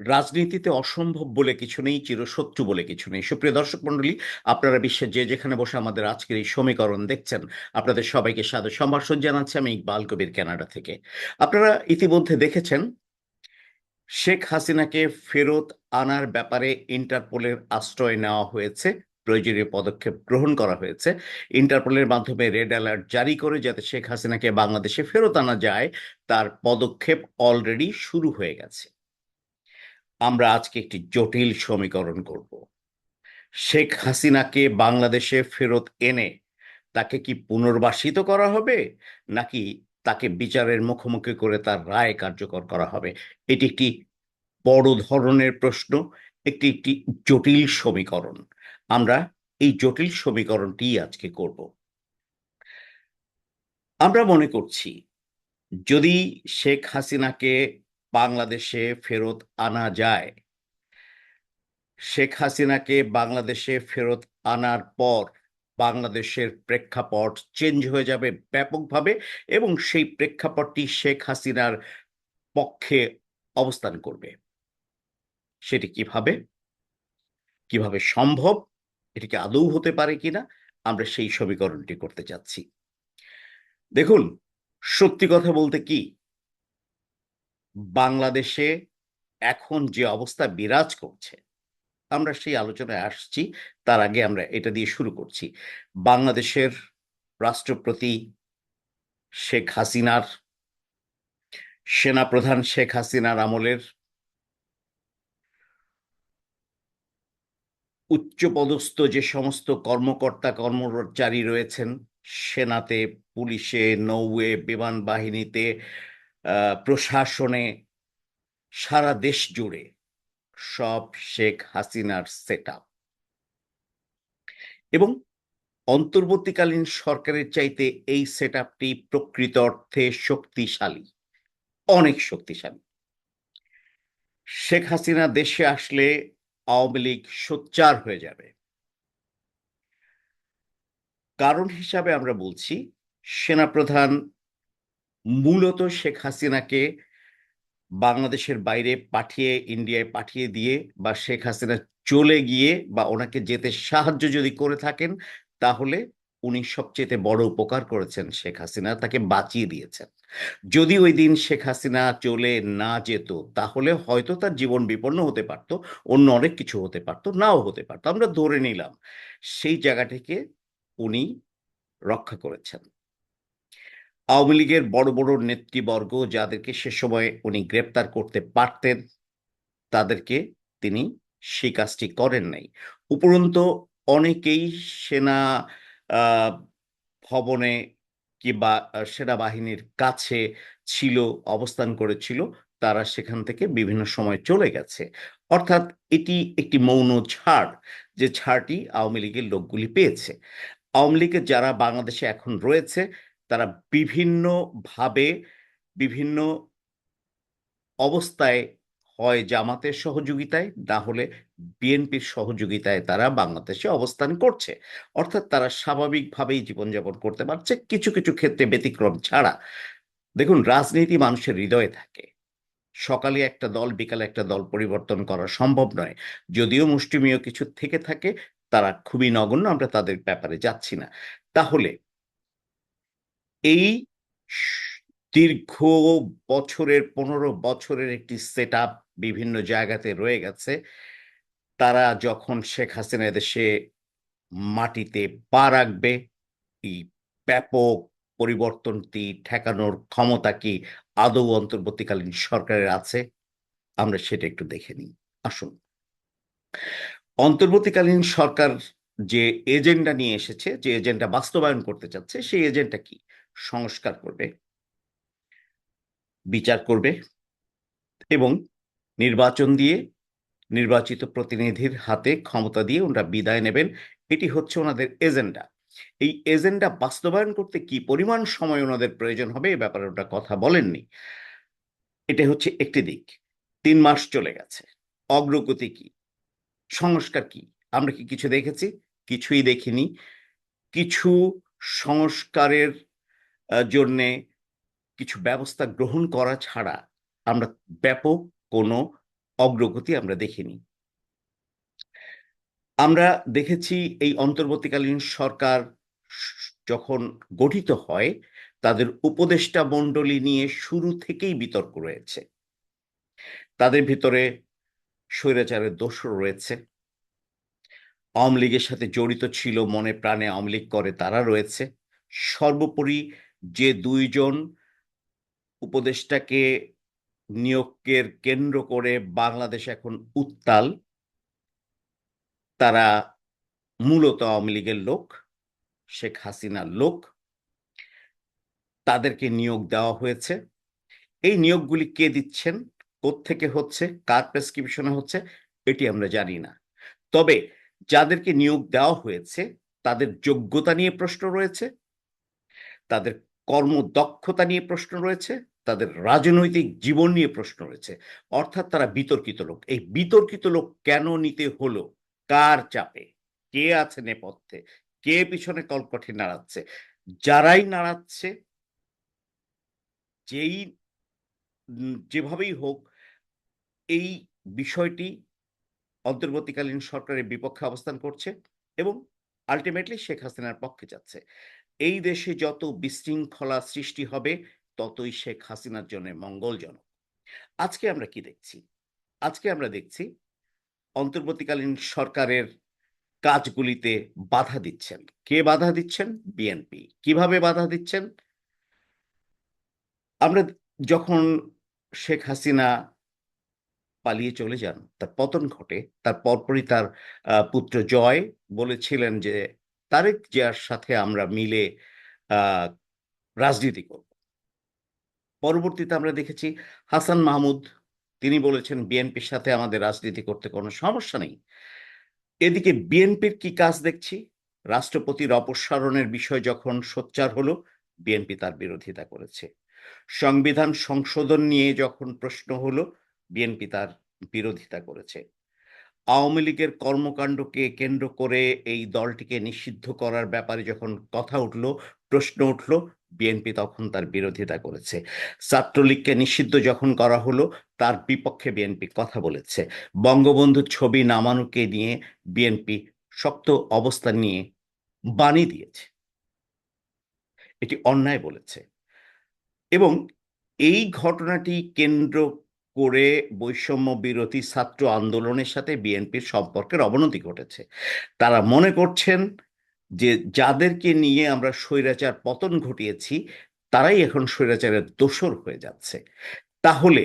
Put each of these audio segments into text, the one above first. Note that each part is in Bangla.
রাজনীতিতে অসম্ভব বলে কিছু নেই, চিরশত্রু বলে কিছু নেই। সুপ্রিয় দর্শক মন্ডলী আপনারা বিশ্বের যে যেখানে বসে আমাদের আজকের এই সমীকরণ দেখছেন, আপনাদের সবাইকে সাদর সম্ভাষণ জানাচ্ছি আমি ইকবাল কবির কানাডা থেকে। আপনারা ইতিমধ্যে দেখেছেন, শেখ হাসিনাকে ফেরত আনার ব্যাপারে ইন্টারপোলের আশ্রয় নেওয়া হয়েছে, প্রয়োজনীয় পদক্ষেপ গ্রহণ করা হয়েছে। ইন্টারপোলের মাধ্যমে রেড অ্যালার্ট জারি করে যাতে শেখ হাসিনাকে বাংলাদেশে ফেরত আনা যায়, তার পদক্ষেপ অলরেডি শুরু হয়ে গেছে। আমরা আজকে একটি জটিল সমীকরণ করব। শেখ হাসিনাকে বাংলাদেশে ফেরত এনে তাকে কি পুনর্বাসিত করা হবে? নাকি তাকে বিচারের মুখোমুখি করে তার রায় কার্যকর করা হবে? এটি একটি বড় ধরনের প্রশ্ন একটি একটি জটিল সমীকরণ। আমরা এই জটিল সমীকরণটি আজকে করব। আমরা মনে করছি, যদি শেখ হাসিনাকে বাংলাদেশে ফেরত আনা যায়। শেখ হাসিনাকে বাংলাদেশে ফেরত আনার পর বাংলাদেশের প্রেক্ষাপট চেঞ্জ হয়ে যাবে ব্যাপকভাবে এবং সেই প্রেক্ষাপটটি শেখ হাসিনার পক্ষে অবস্থান করবে। সেটি কীভাবে? কীভাবে সম্ভব? এটিকে আদৌ হতে পারে কিনা আমরা সেই সমীকরণটি করতে চাচ্ছি দেখুন, সত্যি কথা বলতে কি? বাংলাদেশে এখন যে অবস্থা বিরাজ করছে, আমরা সেই আলোচনায় আসছি, তার আগে আমরা এটা দিয়ে শুরু করছি। বাংলাদেশের রাষ্ট্রপতি শেখ হাসিনার, সেনাপ্রধান শেখ হাসিনার আমলের উচ্চপদস্থ যে সমস্ত কর্মকর্তা কর্মচারী রয়েছেন, সেনাতে, পুলিশে, নৌয়ে, বিমান বাহিনীতে প্রশাসনে সারা দেশ জুড়ে সব শেখ হাসিনার সেট এবং অন্তর্বর্তীকালীন সরকারের চাইতে এই সেট আপটি প্রকৃত অর্থে শক্তিশালী, অনেক শক্তিশালী। শেখ হাসিনা দেশে আসলে আওয়ামী লীগ সোচ্চার হয়ে যাবে। কারণ হিসাবে আমরা বলছি, সেনাপ্রধান মূলত শেখ হাসিনাকে বাংলাদেশের বাইরে পাঠিয়ে, ইন্ডিয়ায় পাঠিয়ে দিয়ে বা শেখ হাসিনা চলে গিয়ে বা ওনাকে যেতে সাহায্য যদি করে থাকেন, তাহলে উনি সবচেয়ে বড় উপকার করেছেন শেখ হাসিনা, তাকে বাঁচিয়ে দিয়েছেন। যদি ওই দিন শেখ হাসিনা চলে না যেত, তাহলে হয়তো তার জীবন বিপন্ন হতে পারতো, অন্য অনেক কিছু হতে পারতো, নাও হতে পারতো। আমরা ধরে নিলাম, সেই জায়গাটিকে উনি রক্ষা করেছেন। আওয়ামী লীগের বড় বড় নেতৃবর্গ যাদেরকে সে সময় উনি গ্রেপ্তার করতে পারতেন, তাদেরকে তিনি সেই কাজটি করেন নাই। উপরন্ত অনেকেই সেনা ভবনে কিংবা সেনাবাহিনীর কাছে ছিল, অবস্থান করেছিল, তারা সেখান থেকে বিভিন্ন সময় চলে গেছে। অর্থাৎ এটি একটি মৌন ছাড়, যে ছাড়টি আওয়ামী লীগের লোকগুলি পেয়েছে। আওয়ামী লীগের যারা বাংলাদেশে এখন রয়েছে তারা বিভিন্নভাবে, বিভিন্ন অবস্থায় হয় জামাতের সহযোগিতায়, না হলে বিএনপির সহযোগিতায় তারা বাংলাদেশে অবস্থান করছে। অর্থাৎ তারা স্বাভাবিকভাবেই জীবনযাপন করতে পারছে কিছু কিছু ক্ষেত্রে ব্যতিক্রম ছাড়া। দেখুন, রাজনীতি মানুষের হৃদয়ে থাকে। সকালে একটা দল, বিকালে একটা দল পরিবর্তন করা সম্ভব নয়। যদিও মুষ্টিমীয় কিছু থেকে থাকে, তারা খুবই নগণ্য, আমরা তাদের ব্যাপারে যাচ্ছি না। তাহলে এই দীর্ঘ বছরের, পনেরো বছরের একটি সেট বিভিন্ন জায়গাতে রয়ে গেছে। তারা যখন শেখ হাসিনা দেশে মাটিতে পা রাখবে, এই ব্যাপক পরিবর্তনটি ঠেকানোর ক্ষমতা কি আদৌ অন্তর্বর্তীকালীন সরকারের আছে? আমরা সেটা একটু দেখে নিই। আসুন। অন্তর্বর্তীকালীন সরকার যে এজেন্ডা নিয়ে এসেছে, যে এজেন্ডা বাস্তবায়ন করতে চাচ্ছে, সেই এজেন্ডা কি? সংস্কার করবে, বিচার করবে এবং নির্বাচন দিয়ে নির্বাচিত প্রতিনিধির হাতে ক্ষমতা দিয়ে ওনারা বিদায় নেবেন। এটি হচ্ছে ওনাদের এজেন্ডা। এই এজেন্ডা বাস্তবায়ন করতে কি পরিমাণ সময় ওনাদের প্রয়োজন হবে এ ব্যাপারে ওটা কথা বলেননি। এটা হচ্ছে একটি দিক। তিন মাস চলে গেছে। অগ্রগতি কি? সংস্কার কি? আমরা কি কিছু দেখেছি? কিছুই দেখিনি। কিছু সংস্কারের জন্যে কিছু ব্যবস্থা গ্রহণ করা ছাড়া আমরা ব্যাপক কোনো অগ্রগতি আমরা দেখিনি। আমরা দেখেছি এই অন্তর্বর্তীকালীন সরকার যখন গঠিত হয়, তাদের উপদেষ্টা মণ্ডলী নিয়ে শুরু থেকেই বিতর্ক রয়েছে। তাদের ভিতরে স্বৈরাচারের দোষও রয়েছে। আওয়ামী লীগের সাথে জড়িত ছিল মনে প্রাণে আওয়ামী লীগ করে তারা রয়েছে। সর্বোপরি যে দুইজন উপদেষ্টাকে নিয়োগের কেন্দ্র করে বাংলাদেশ এখন উত্তাল, তারা মূলত আওয়ামী লীগের লোক, শেখ হাসিনার লোক। তাদেরকে নিয়োগ দেওয়া হয়েছে। এই নিয়োগগুলি কে দিচ্ছেন থেকে হচ্ছে, কার প্রেসক্রিপশনে হচ্ছে, এটি আমরা জানি না। তবে যাদেরকে নিয়োগ দেওয়া হয়েছে, তাদের যোগ্যতা নিয়ে প্রশ্ন রয়েছে। তাদের কর্মদক্ষতা নিয়ে প্রশ্ন রয়েছে, তাদের রাজনৈতিক জীবন নিয়ে প্রশ্ন রয়েছে। অর্থাৎ তারা বিতর্কিত লোক। এই বিতর্কিত লোক কেন নিতে হলো? কার চাপে? কে আছে নেপথ্যে? কে পিছনে কলকঠে নাড়াচ্ছে? যারাই নাড়াচ্ছে, যেই যেভাবেই হোক, এই বিষয়টি অন্তর্বর্তীকালীন সরকারের বিপক্ষে অবস্থান করছে এবং আলটিমেটলি শেখ হাসিনার পক্ষে যাচ্ছে। এই দেশে যত বিশৃঙ্খলা সৃষ্টি হবে, ততই শেখ হাসিনার জন্য মঙ্গলজনক। আজকে আমরা কি দেখছি? আজকে আমরা দেখছি, অন্তর্বর্তীকালীন সরকারের কাজগুলিতে বাধা দিচ্ছেন। কে বাধা দিচ্ছেন? বিএনপি। কীভাবে বাধা দিচ্ছেন? আমরা যখন শেখ হাসিনা পালিয়ে চলে যান, তার পতন ঘটে তার পরপরই তার পুত্র জয় বলেছিলেন যে তারেক জিয়ার সাথে আমরা মিলে রাজনীতি করব। পরবর্তীতে আমরা দেখেছি হাসান মাহমুদ, তিনি বলেছেন বিএনপির সাথে আমাদের রাজনীতি করতে কোনো সমস্যা নেই। এদিকে বিএনপির কি কাজ দেখছি? রাষ্ট্রপতির অপসারণের বিষয় যখন সোচ্চার হলো, বিএনপি তার বিরোধিতা করেছে। সংবিধান সংশোধন নিয়ে যখন প্রশ্ন হলো, বিএনপি তার বিরোধিতা করেছে। আওয়ামী লীগের কর্মকাণ্ডকে কেন্দ্র করে এই দলটিকে নিষিদ্ধ করার ব্যাপারে যখন কথা উঠল, প্রশ্ন উঠল, বিএনপি তখন তার বিরোধিতা করেছে। ছাত্রলীগকে নিষিদ্ধ যখন করা হলো, তার বিপক্ষে বিএনপি কথা বলেছে। বঙ্গবন্ধুর ছবি নামানোকে নিয়ে বিএনপি শক্ত অবস্থান নিয়ে বাণী দিয়েছে। এটি অন্যায় বলেছে। এবং এই ঘটনাটি কেন্দ্র করে বৈষম্য বিরোধী ছাত্র আন্দোলনের সাথে বিএনপির সম্পর্কের অবনতি ঘটেছে। তারা মনে করছেন যে যাদেরকে নিয়ে আমরা স্বৈরাচার পতন ঘটিয়েছি, তারাই এখন স্বৈরাচারের দোসর হয়ে যাচ্ছে। তাহলে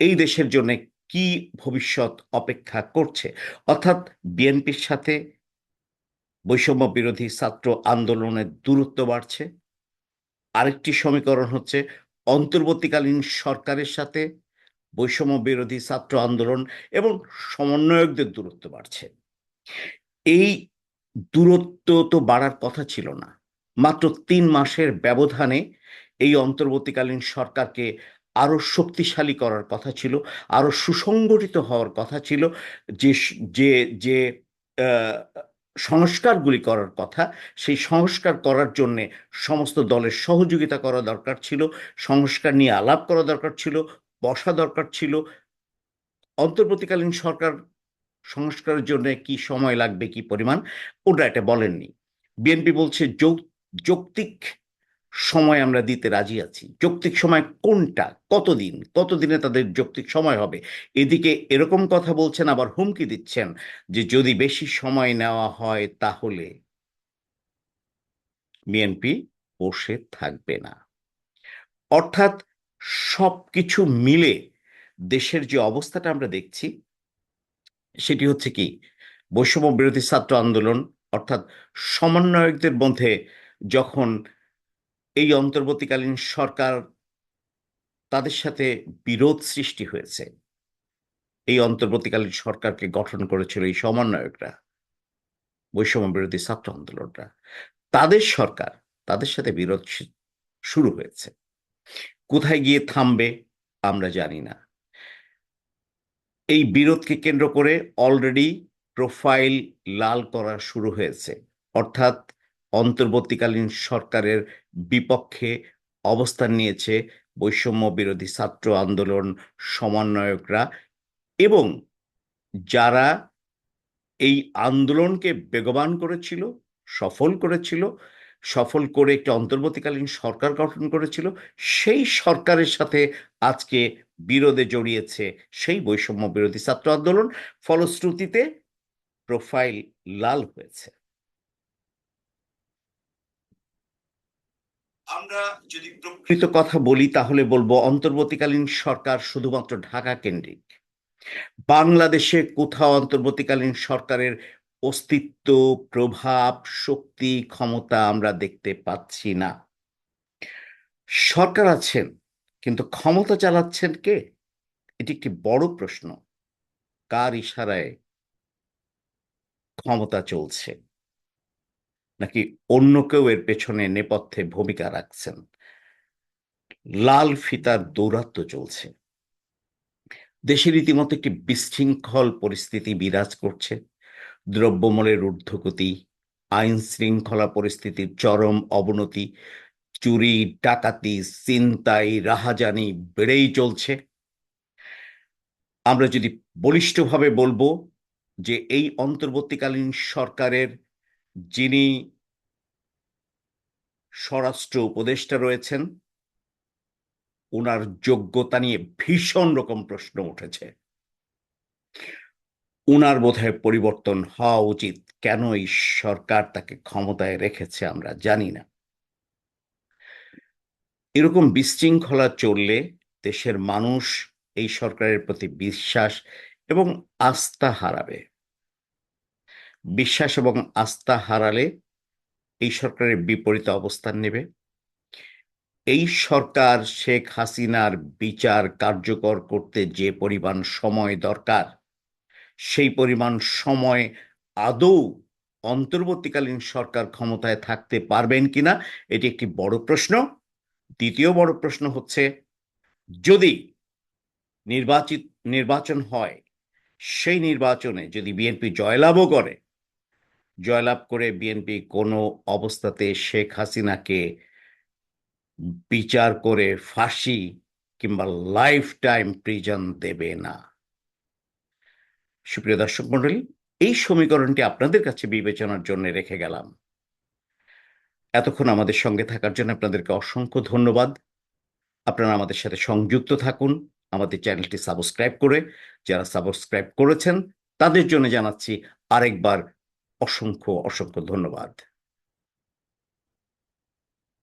এই দেশের জন্য কি ভবিষ্যৎ অপেক্ষা করছে? অর্থাৎ বিএনপির সাথে বৈষম্য বিরোধী ছাত্র আন্দোলনের দূরত্ব বাড়ছে। আরেকটি সমীকরণ হচ্ছে, অন্তর্বর্তীকালীন সরকারের সাথে বৈষম্য বিরোধী ছাত্র আন্দোলন এবং সমন্বয়কদের দূরত্ব বাড়ছে। এই দূরত্ব তো বাড়ার কথা ছিল না। মাত্র তিন মাসের ব্যবধানে এই অন্তর্বর্তীকালীন সরকারকে আরও শক্তিশালী করার কথা ছিল আরও সুসংগঠিত হওয়ার কথা ছিল, যে যে যে সংস্কারগুলি করার কথা, সেই সংস্কার করার জন্যে সমস্ত দলের সহযোগিতা করা দরকার ছিল, সংস্কার নিয়ে আলাপ করা দরকার ছিল বসা দরকার ছিল। অন্তর্বর্তীকালীন সরকার সংস্কারের জন্য কি সময় লাগবে, কি পরিমাণ, ওটা এটা বলেননি। বিএনপি বলছে যৌক্তিক সময় আমরা দিতে রাজি আছি। যৌক্তিক সময় কোনটা? কতদিন? কতদিনে তাদের যৌক্তিক সময় হবে? এদিকে এরকম কথা বলছেন, আবার হুমকি দিচ্ছেন যে যদি বেশি সময় নেওয়া হয় তাহলে বিএনপি বসে থাকবে না। অর্থাৎ সব কিছু মিলে দেশের যে অবস্থাটা আমরা দেখছি, সেটি হচ্ছে কি, বৈষম্য বিরোধী ছাত্র আন্দোলন, অর্থাৎ সমন্বয়কদের মধ্যে যখন এই অন্তর্বর্তীকালীন সরকার তাদের সাথে বিরোধ সৃষ্টি হয়েছে, এই অন্তর্বর্তীকালীন সরকারকে গঠন করেছিল এই সমন্বয়করা, বৈষম্য বিরোধী ছাত্র আন্দোলনরা। তাদের সরকার তাদের সাথে বিরোধ শুরু হয়েছে। কোথায় গিয়ে থামবে আমরা জানি না। এই বিরোধকে কেন্দ্র করে অলরেডি প্রোফাইল লাল করা শুরু হয়েছে। অর্থাৎ অন্তর্বর্তীকালীন সরকারের বিপক্ষে অবস্থান নিয়েছে বৈষম্য বিরোধী ছাত্র আন্দোলন সমন্বয়করা এবং যারা এই আন্দোলনকে বেগবান করেছিল, সফল করেছিল সফল করে একটি অন্তর্বর্তীকালীন সরকার গঠন করেছিল সেই সরকারের সাথে আজকে বিরোধে জড়িয়েছে সেই বৈষম্য বিরোধী ছাত্র আন্দোলন। ফলশ্রুতিতে প্রোফাইল লাল হয়েছে। আমরা যদি প্রকৃত কথা বলি তাহলে বলব অন্তর্বর্তীকালীন সরকার শুধুমাত্র ঢাকা কেন্দ্রিক। বাংলাদেশে কোথাও অন্তর্বর্তীকালীন সরকারের অস্তিত্ব, প্রভাব, শক্তি, ক্ষমতা আমরা দেখতে পাচ্ছি না। সরকার আছেন, কিন্তু ক্ষমতা চালাচ্ছেন কে? এটি একটি বড় প্রশ্ন। কার ইশারায় ক্ষমতা চলছে? নাকি অন্য কেউ এর পেছনে নেপথ্যে ভূমিকা রাখছেন? লাল ফিতার দৌরাত্ম্য চলছে। দেশে রীতিমতো একটি বিশৃঙ্খল পরিস্থিতি বিরাজ করছে। দ্রব্যমূল্যের ঊর্ধ্বগতি আইন শৃঙ্খলা পরিস্থিতির চরম অবনতি, চুরি, ডাকাতি চিন্তাই রাহাজানি বেড়েই চলছে। আমরা যদি বলিষ্ঠভাবে বলব যে এই অন্তর্বর্তীকালীন সরকারের যিনি স্বরাষ্ট্র উপদেষ্টা রয়েছেন ওনার যোগ্যতা নিয়ে ভীষণ রকম প্রশ্ন উঠেছে। উনার বোধহয় পরিবর্তন হওয়া উচিত। কেন এই সরকার তাকে ক্ষমতায় রেখেছে আমরা জানি না। এরকম বিশৃঙ্খলা চললে দেশের মানুষ এই সরকারের প্রতি বিশ্বাস এবং আস্থা হারাবে। বিশ্বাস এবং আস্থা হারালে এই সরকারের বিপরীত অবস্থান নেবে। এই সরকার শেখ হাসিনার বিচার কার্যকর করতে যে পরিমাণ সময় দরকার সেই পরিমাণ সময় আদৌ অন্তর্বর্তীকালীন সরকার ক্ষমতায় থাকতে পারবেন কিনা, এটি একটি বড় প্রশ্ন। দ্বিতীয় বড় প্রশ্ন হচ্ছে, যদি নির্বাচিত, নির্বাচন হয়, সেই নির্বাচনে যদি বিএনপি জয়লাভও করে, জয়লাভ করে বিএনপি কোনো অবস্থাতে শেখ হাসিনাকে বিচার করে ফাঁসি কিংবা লাইফ টাইম প্রিজন দেবে না। সুপ্রিয় দর্শক মন্ডলী এই সমীকরণটি আপনাদের কাছে বিবেচনার জন্য রেখে গেলাম। এতক্ষণ আমাদের সঙ্গে থাকার জন্য আপনাদেরকে অসংখ্য ধন্যবাদ। আপনারা আমাদের সাথে সংযুক্ত থাকুন, আমাদের চ্যানেলটি সাবস্ক্রাইব করে, যারা সাবস্ক্রাইব করেছেন, তাদের জন্য জানাচ্ছি আরেকবার অসংখ্য অসংখ্য ধন্যবাদ।